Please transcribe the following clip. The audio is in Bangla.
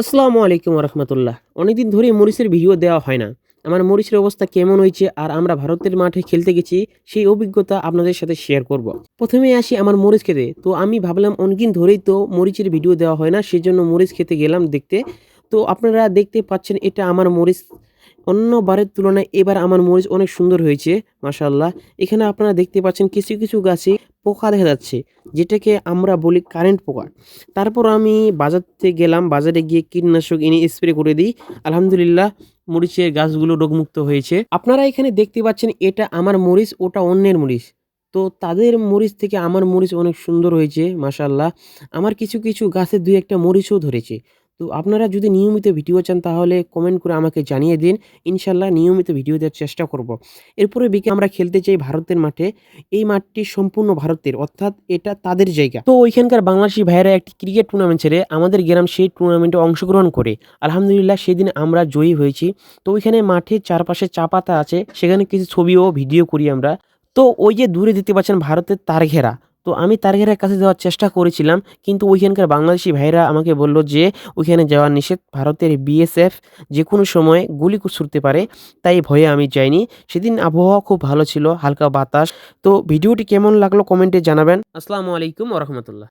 আসসালামু আলাইকুম রহমতুল্লাহ অনেকদিন ধরে মরিচের ভিডিও দেওয়া হয় না। আমার মরিচের অবস্থা কেমন হয়েছে আর আমরা ভারতের মাঠে খেলতে গেছি, সেই অভিজ্ঞতা আপনাদের সাথে শেয়ার করব। প্রথমে আসি আমার মরিচ খেতে। তো আমি ভাবলাম অনেকদিন ধরেই তো মরিচের ভিডিও দেওয়া হয় না, সেজন্য মরিচ খেতে গেলাম দেখতে। তো আপনারা দেখতে পাচ্ছেন এটা আমার মরিচ। অন্য বারের তুলনায় এবার আমার মরিচ অনেক সুন্দর হয়েছে মাশাল্লাহ এখানে আপনারা দেখতে পাচ্ছেন কিছু কিছু গাছে পোকা দেখা যাচ্ছে। যেটাকে আমরা বলি কারেন্ট পোকা তারপর আমি বাজার থেকে গেলাম, বাজারে গিয়ে কীটনাশক এনে স্প্রে করে দিই। আলহামদুলিল্লাহ মরিচের গাছগুলো রোগমুক্ত হয়েছে। আপনারা এখানে দেখতে পাচ্ছেন, এটা আমার মরিচ, ওটা অন্যের মরিচ। তো তাদের মরিচ থেকে আমার মরিচ অনেক সুন্দর হয়েছে মাসাল্লাহ আমার কিছু কিছু গাছে দুই একটা মরিচও ধরেছে। তো আপনারা যদি নিয়মিত ভিডিও চান, তাহলে কমেন্ট করে আমাকে জানিয়ে দিন। ইনশাল্লাহ নিয়মিত ভিডিও দেওয়ার চেষ্টা করব। এরপরে বিকে আমরা খেলতে চাই ভারতের মাঠে। এই মাঠটি সম্পূর্ণ ভারতের, অর্থাৎ এটা তাদের জায়গা। তো ওইখানকার বাংলাদেশি ভাইয়েরা একটি ক্রিকেট টুর্নামেন্ট ছেড়ে আমাদের গ্রাম সেই টুর্নামেন্টে অংশগ্রহণ করে। আলহামদুলিল্লাহ, সেদিন আমরা জয়ী হয়েছি। তো ওইখানে মাঠে চারপাশে চা পাতা আছে, সেখানে কিছু ছবি ও ভিডিও করি আমরা। তো ওই যে দূরে দিতে পাচ্ছেন ভারতের তার ঘেরা তো আমি তার কাছে যাওয়ার চেষ্টা করেছিলাম, কিন্তু ওইখানকার বাংলাদেশি ভাইরা আমাকে বলল যে, ওইখানে যাওয়ার নিষেধ। ভারতের বিএসএফ যে কোনো সময় গুলি ছুটতে পারে, তাই ভয়ে আমি যাইনি। সেদিন আবহাওয়া খুব ভালো ছিল, হালকা বাতাস। তো ভিডিওটি কেমন লাগল কমেন্টে জানাবেন। আসসালামু আলাইকুম রহমতুল্লাহ।